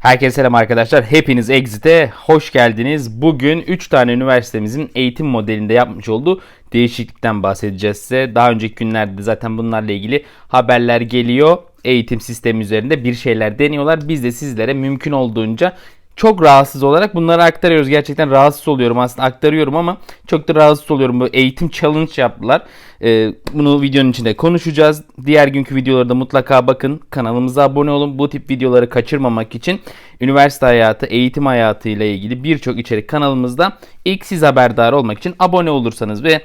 Herkese selam arkadaşlar. Hepiniz Exit'e hoş geldiniz. Bugün 3 tane üniversitemizin eğitim modelinde yapmış olduğu değişiklikten bahsedeceğiz size. Daha önceki günlerde zaten bunlarla ilgili haberler geliyor. Eğitim sistemi üzerinde bir şeyler deniyorlar. Biz de sizlere mümkün olduğunca çok rahatsız olarak bunları aktarıyoruz. Gerçekten rahatsız oluyorum aslında aktarıyorum ama çok da rahatsız oluyorum. Bu eğitim challenge yaptılar. Ee, bunu videonun içinde konuşacağız. Diğer günkü videolarda mutlaka bakın. Kanalımıza abone olun. Bu tip videoları kaçırmamak için üniversite hayatı, eğitim hayatı ile ilgili birçok içerik kanalımızda ilk siz haberdar olmak için abone olursanız ve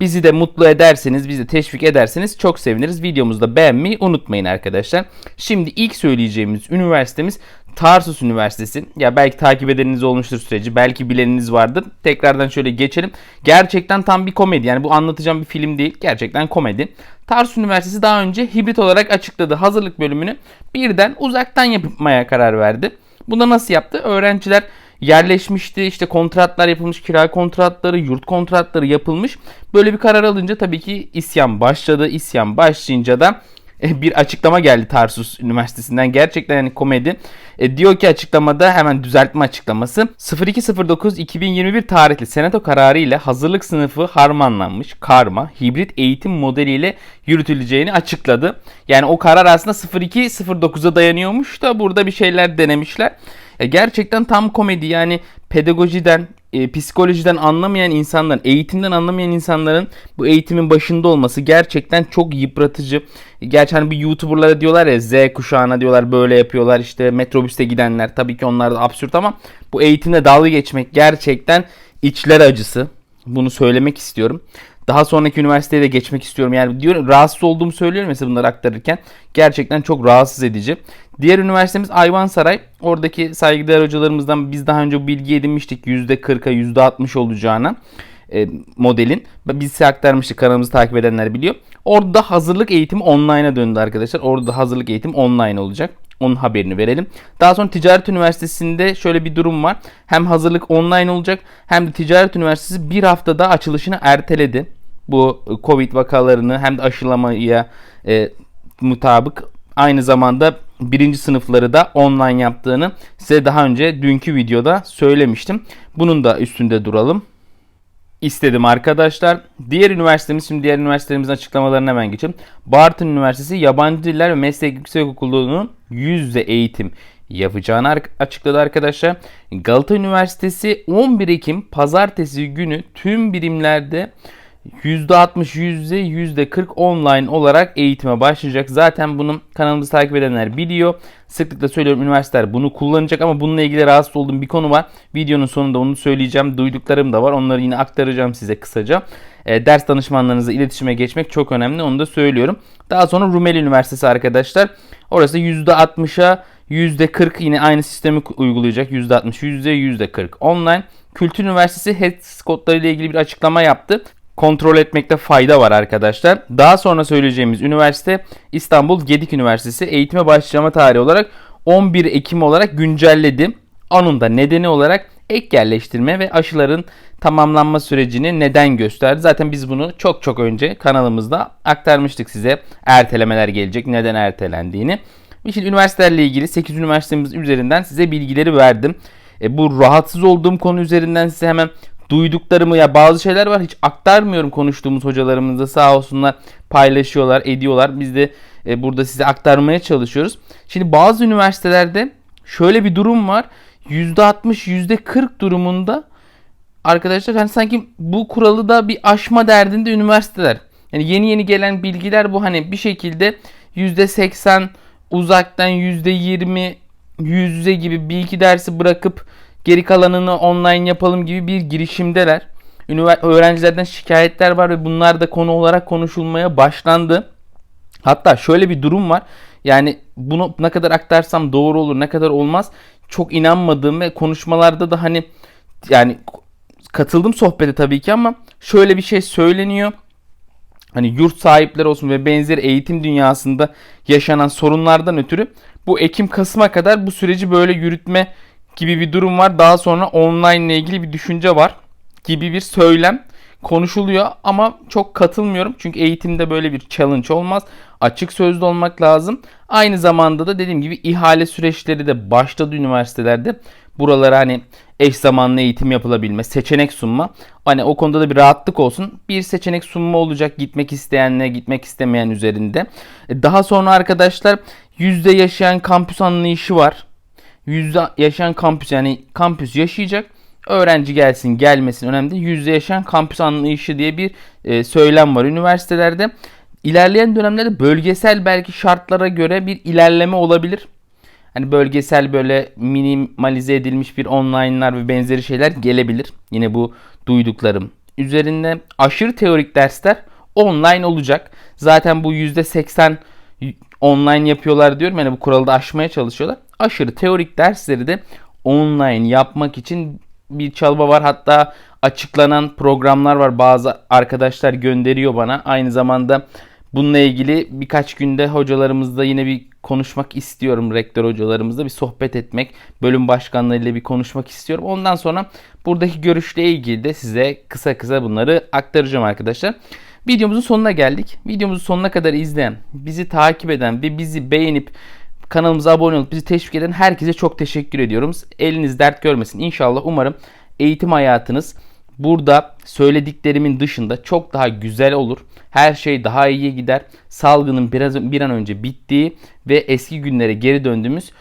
bizi de mutlu ederseniz, bizi de teşvik ederseniz çok seviniriz. Videomuzu da beğenmeyi unutmayın arkadaşlar. Şimdi ilk söyleyeceğimiz üniversitemiz Tarsus Üniversitesi. Ya belki takip edeniniz olmuştur süreci. Belki bileniniz vardır. Tekrardan şöyle geçelim. Gerçekten tam bir komedi. Yani bu anlatacağım bir film değil. Gerçekten komedi. Tarsus Üniversitesi daha önce hibrit olarak açıkladı hazırlık bölümünü. Birden uzaktan yapmaya karar verdi. Bunda nasıl yaptı? Öğrenciler yerleşmişti. İşte kontratlar yapılmış, kira kontratları, yurt kontratları yapılmış. Böyle bir karar alınca tabii ki isyan başladı. İsyan başlayınca da bir açıklama geldi Tarsus Üniversitesi'nden. Gerçekten yani komedi. E, diyor ki açıklamada hemen düzeltme açıklaması. 02.09.2021 tarihli senato kararı ile hazırlık sınıfı harmanlanmış karma hibrit eğitim modeliyle yürütüleceğini açıkladı. Yani o karar aslında 02.09'a dayanıyormuş da burada bir şeyler denemişler. E, gerçekten tam komedi yani pedagojiden, e, psikolojiden anlamayan insanların, eğitimden anlamayan insanların bu eğitimin başında olması gerçekten çok yıpratıcı. Gerçi hani bir YouTuber'lara diyorlar ya Z kuşağına diyorlar böyle yapıyorlar işte metrobüste gidenler tabii ki onlar da absürt ama bu eğitimde dalga geçmek gerçekten içler acısı. Bunu söylemek istiyorum. Daha sonraki üniversiteye de geçmek istiyorum. Yani diyorum rahatsız olduğumu söylüyorum mesela bunları aktarırken. Gerçekten çok rahatsız edici. Diğer üniversitemiz Ayvansaray. Oradaki saygıdeğer hocalarımızdan biz daha önce bilgi edinmiştik. %40'a %60 olacağına e, modelin. Biz size aktarmıştık kanalımızı takip edenler biliyor. Orada hazırlık eğitimi online'a döndü arkadaşlar. Orada hazırlık eğitim online olacak. Onun haberini verelim. Daha sonra Ticaret Üniversitesi'nde şöyle bir durum var. Hem hazırlık online olacak hem de Ticaret Üniversitesi bir haftada açılışını erteledi. Bu Covid vakalarını hem de aşılamaya e, mutabık aynı zamanda birinci sınıfları da online yaptığını size daha önce dünkü videoda söylemiştim. Bunun da üstünde duralım istedim arkadaşlar. Diğer üniversitemiz, şimdi diğer üniversitelerimizin açıklamalarına hemen geçelim. Bartın Üniversitesi Yabancı Diller ve Meslek Yüksekokulu'nun yüz yüze eğitim yapacağını açıkladı arkadaşlar. Galata Üniversitesi 11 Ekim pazartesi günü tüm birimlerde %60 yüzde 40 online olarak eğitime başlayacak. Zaten bunu kanalımızı takip edenler biliyor. Sıklıkla söylüyorum üniversiteler bunu kullanacak ama bununla ilgili rahatsız olduğum bir konu var. Videonun sonunda onu söyleyeceğim. Duyduklarım da var. Onları yine aktaracağım size kısaca. E, ders danışmanlarınızla iletişime geçmek çok önemli. Onu da söylüyorum. Daha sonra Rumeli Üniversitesi arkadaşlar. Orası %60'a %40 yine aynı sistemi uygulayacak. %60, %40 online. Kültür Üniversitesi HES kodları ile ilgili bir açıklama yaptı kontrol etmekte fayda var arkadaşlar. Daha sonra söyleyeceğimiz üniversite İstanbul Gedik Üniversitesi eğitime başlama tarihi olarak 11 Ekim olarak güncelledi. Onun da nedeni olarak ek yerleştirme ve aşıların tamamlanma sürecini neden gösterdi. Zaten biz bunu çok çok önce kanalımızda aktarmıştık size. Ertelemeler gelecek, neden ertelendiğini. Şimdi üniversitelerle ilgili 8 üniversitemiz üzerinden size bilgileri verdim. E, bu rahatsız olduğum konu üzerinden size hemen duyduklarımı ya bazı şeyler var hiç aktarmıyorum konuştuğumuz hocalarımızla sağ olsunlar paylaşıyorlar ediyorlar. Biz de e, burada size aktarmaya çalışıyoruz. Şimdi bazı üniversitelerde şöyle bir durum var. %60 %40 durumunda arkadaşlar hani sanki bu kuralı da bir aşma derdinde üniversiteler. Yani yeni yeni gelen bilgiler bu hani bir şekilde %80 uzaktan %20 yüz yüze gibi bir iki dersi bırakıp Geri kalanını online yapalım gibi bir girişimdeler. Ünivers öğrencilerden şikayetler var ve bunlar da konu olarak konuşulmaya başlandı. Hatta şöyle bir durum var. Yani bunu ne kadar aktarsam doğru olur, ne kadar olmaz çok inanmadığım ve konuşmalarda da hani yani katıldım sohbete tabii ki ama şöyle bir şey söyleniyor. Hani yurt sahipleri olsun ve benzeri eğitim dünyasında yaşanan sorunlardan ötürü bu Ekim Kasım'a kadar bu süreci böyle yürütme gibi bir durum var. Daha sonra online ile ilgili bir düşünce var gibi bir söylem konuşuluyor ama çok katılmıyorum. Çünkü eğitimde böyle bir challenge olmaz. Açık sözlü olmak lazım. Aynı zamanda da dediğim gibi ihale süreçleri de başladı üniversitelerde. Buralara hani eş zamanlı eğitim yapılabilme, seçenek sunma. Hani o konuda da bir rahatlık olsun. Bir seçenek sunma olacak gitmek isteyenle gitmek istemeyen üzerinde. E, Daha sonra arkadaşlar yüzde yaşayan kampüs anlayışı var. Yüzde yaşayan kampüs yani kampüs yaşayacak. Öğrenci gelsin gelmesin önemli değil. Yüzde yaşayan kampüs anlayışı diye bir e, söylem var üniversitelerde. İlerleyen dönemlerde bölgesel belki şartlara göre bir ilerleme olabilir. Hani bölgesel böyle minimalize edilmiş bir online'lar ve benzeri şeyler gelebilir. Yine bu duyduklarım. Üzerinde aşırı teorik dersler online olacak. Zaten bu %80 online yapıyorlar diyorum. Yani bu kuralı da aşmaya çalışıyorlar. Aşırı teorik dersleri de online yapmak için bir çalma var. Hatta açıklanan programlar var. Bazı arkadaşlar gönderiyor bana. Aynı zamanda bununla ilgili birkaç günde hocalarımızla yine bir konuşmak istiyorum. Rektör hocalarımızla bir sohbet etmek, bölüm başkanlarıyla bir konuşmak istiyorum. Ondan sonra buradaki görüşle ilgili de size kısa kısa bunları aktaracağım arkadaşlar. Videomuzun sonuna geldik. Videomuzu sonuna kadar izleyen, bizi takip eden ve bizi beğenip kanalımıza abone olup bizi teşvik eden herkese çok teşekkür ediyorum. Eliniz dert görmesin. İnşallah umarım eğitim hayatınız burada söylediklerimin dışında çok daha güzel olur. Her şey daha iyiye gider. Salgının biraz bir an önce bittiği ve eski günlere geri döndüğümüz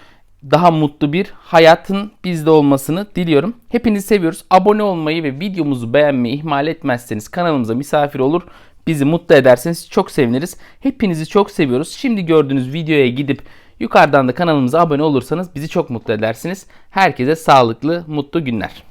daha mutlu bir hayatın bizde olmasını diliyorum. Hepinizi seviyoruz. Abone olmayı ve videomuzu beğenmeyi ihmal etmezseniz kanalımıza misafir olur. Bizi mutlu ederseniz çok seviniriz. Hepinizi çok seviyoruz. Şimdi gördüğünüz videoya gidip yukarıdan da kanalımıza abone olursanız bizi çok mutlu edersiniz. Herkese sağlıklı, mutlu günler.